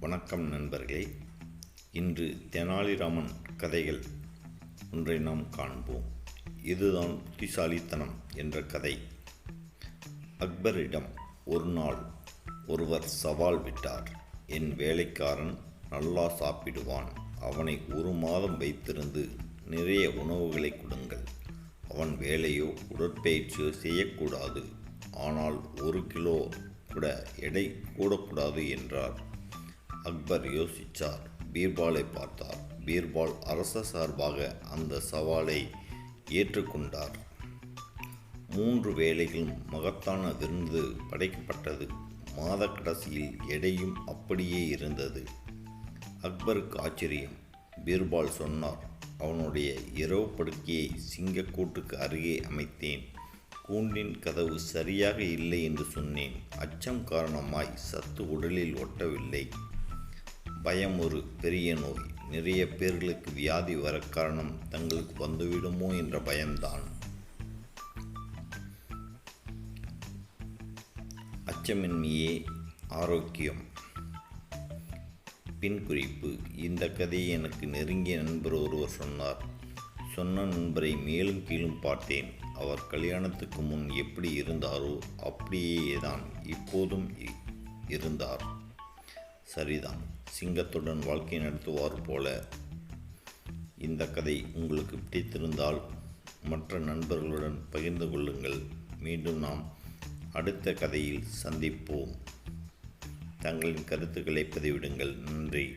வணக்கம் நண்பர்களே. இன்று தெனாலிராமன் கதைகள் ஒன்றை நாம் காண்போம். இதுதான் புத்திசாலித்தனம் என்ற கதை. அக்பரிடம் ஒரு நாள் ஒருவர் சவால் விட்டார். என் வேலைக்காரன் நல்லா சாப்பிடுவான். அவனை ஒரு மாதம் வைத்திருந்து நிறைய உணவுகளை கொடுங்கள். அவன் வேலையோ உடற்பயிற்சியோ செய்யக்கூடாது. ஆனால் ஒரு கிலோ கூட எடை கூடக்கூடாது என்றார். அக்பர் யோசித்தார் பீர்பாலை பார்த்தார். பீர்பால் அரச சார்பாக அந்த சவாலை ஏற்றுக்கொண்டார். மூன்று வேளைகளும் மகத்தான விருந்து படைக்கப்பட்டது. மாத கடைசியில் எடையும் அப்படியே இருந்தது. அக்பருக்கு ஆச்சரியம். பீர்பால் சொன்னார் அவனுடைய இரவு படுக்கையை சிங்கக்கூட்டுக்கு அருகே அமைத்தேன். கூண்டின் கதவு சரியாக இல்லை என்று சொன்னேன். அச்சம் காரணமாய் சத்து உடலில் ஒட்டவில்லை. பயம் ஒரு பெரிய நோய். நிறைய பேர்களுக்கு வியாதி வர காரணம் தங்களுக்கு வந்துவிடுமோ என்ற பயம்தான். அச்சமின்மையே ஆரோக்கியம். பின் குறிப்பு இந்த கதையை எனக்கு நெருங்கிய நண்பர் ஒருவர் சொன்னார். சொன்ன நண்பரை மேலும் கீழும் பார்த்தேன். அவர் கல்யாணத்துக்கு முன் எப்படி இருந்தாரோ அப்படியே தான் இப்போதும் இ- இருந்தார். சரிதான். சிங்கத்துடன் வாழ்க்கை நடத்துவார் போல இந்த கதை உங்களுக்கு பிடித்திருந்தால் மற்ற நண்பர்களுடன் பகிர்ந்து கொள்ளுங்கள். மீண்டும் நாம் அடுத்த கதையில் சந்திப்போம். தங்களின் கருத்துக்களை பதிவிடுங்கள். நன்றி.